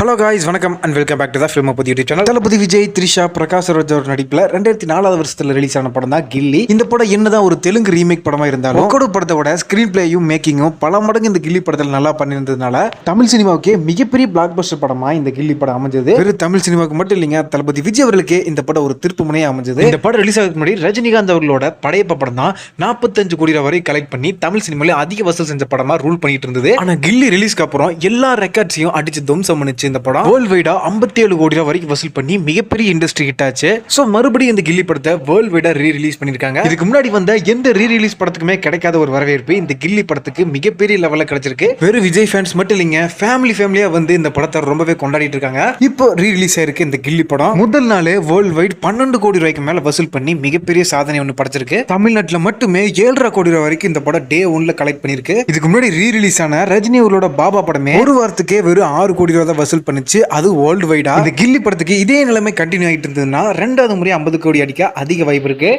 Hello guys வணக்கம் and welcome back to the film பத்தி YouTube channel Thalapathy Vijay Trisha Prakash Raj அவர் நடிப்பில் ரெண்டாயிரத்தி நாலாவது வருஷத்தில் ரிலீஸ் ஆன படம் தான் கில்லி. இந்த படம் என்னதான் ஒரு தெலுங்கு ரீமேக் படமா இருந்தாலும் ஒக்கோடு படத்தோட ஸ்கிரீன் பிளேயும் மேக்கிங்கும் பல மடங்கு இந்த கில்லி படத்தில் நல்லா பண்ணியிருந்ததுனால தமிழ் சினிமாவுக்கு மிகப்பெரிய பிளாக் பஸ்டர் படமா இந்த கில்லி படம் அமைஞ்சது. வெறும் தமிழ் சினிமாவுக்கு மட்டும் இல்லைங்க தளபதி விஜய் அவர்களுக்கு இந்த படம் ஒரு திருப்பு முனையாக அமைஞ்சது. இந்த படம் ரிலீஸ் ஆகிறதுக்கு முன்னாடி ரஜினிகாந்த் அவர்களோட படையப்ப படம் தான் நாற்பத்தஞ்சு கோடி ரூபாய் வரை கலெக்ட் பண்ணி தமிழ் சினிமாவில் அதிக வசூல் செஞ்ச படமா ரூல் பண்ணிட்டு இருந்தது. ஆனால் கில்லி ரிலீஸ்க்கு அப்புறம் எல்லா ரெக்கார்ட்ஸையும் அடிச்சு துவம்சம் பண்ணிச்சு இந்த படம். வேர்ல்டு வைடா ஐம்பத்தி ஏழு கோடி ரூபாய் வரைக்கும் வசூல் பண்ணி மிகப்பெரிய இண்டஸ்ட்ரி ஹிட் ஆச்சு. ஸோ மறுபடியும் இந்த கில்லி படத்தை வேர்ல்டு வைடா ரீ ரிலீஸ் பண்ணியிருக்காங்க. இதுக்கு முன்னாடி வந்த எந்த ரீ ரிலீஸ் படத்துக்குமே கிடைக்காத ஒரு வரவேற்பு இந்த கில்லி படத்துக்கு மிகப்பெரிய லெவலில் கிடைச்சிருக்கு. வெறும் விஜய் ஃபேன்ஸ் மட்டும் இல்லைங்க ஃபேமிலி ஃபேமிலியா வந்து இந்த படத்தை ரொம்பவே கொண்டாடிட்டு இருக்காங்க. இப்போ ரீ ரிலீஸ் ஆயிருக்கு இந்த கில்லி படம். முதல் நாளே வேர்ல்டு வைட் பன்னெண்டு கோடி ரூபாய்க்கு மேலே வசூல் பண்ணி மிகப்பெரிய சாதனை ஒன்று படைச்சிருக்கு. தமிழ்நாட்டில் மட்டுமே ஏழரை கோடி ரூபாய் வரைக்கும் இந்த படம் டே ஒன்ல கலெக்ட் பண்ணிருக்கு இதுக்கு முன்னாடி ரீ ரிலீஸ் ஆன ரஜினி அவர்களோட பாபா படமே ஒரு வாரத்துக்கே வெறும் ஆறு கோடி ரூபாய் தான் வசூல் பண்ணுச்சு. அது வேர்ல்டு வைடா இந்த கில்லி படத்துக்கு இதே நிலைமை கண்டினியூ ஆகிட்டு இருந்ததுன்னா ரெண்டாவது முறை ஐம்பது கோடி அடிக்க அதிக வாய்ப்பு இருக்கு.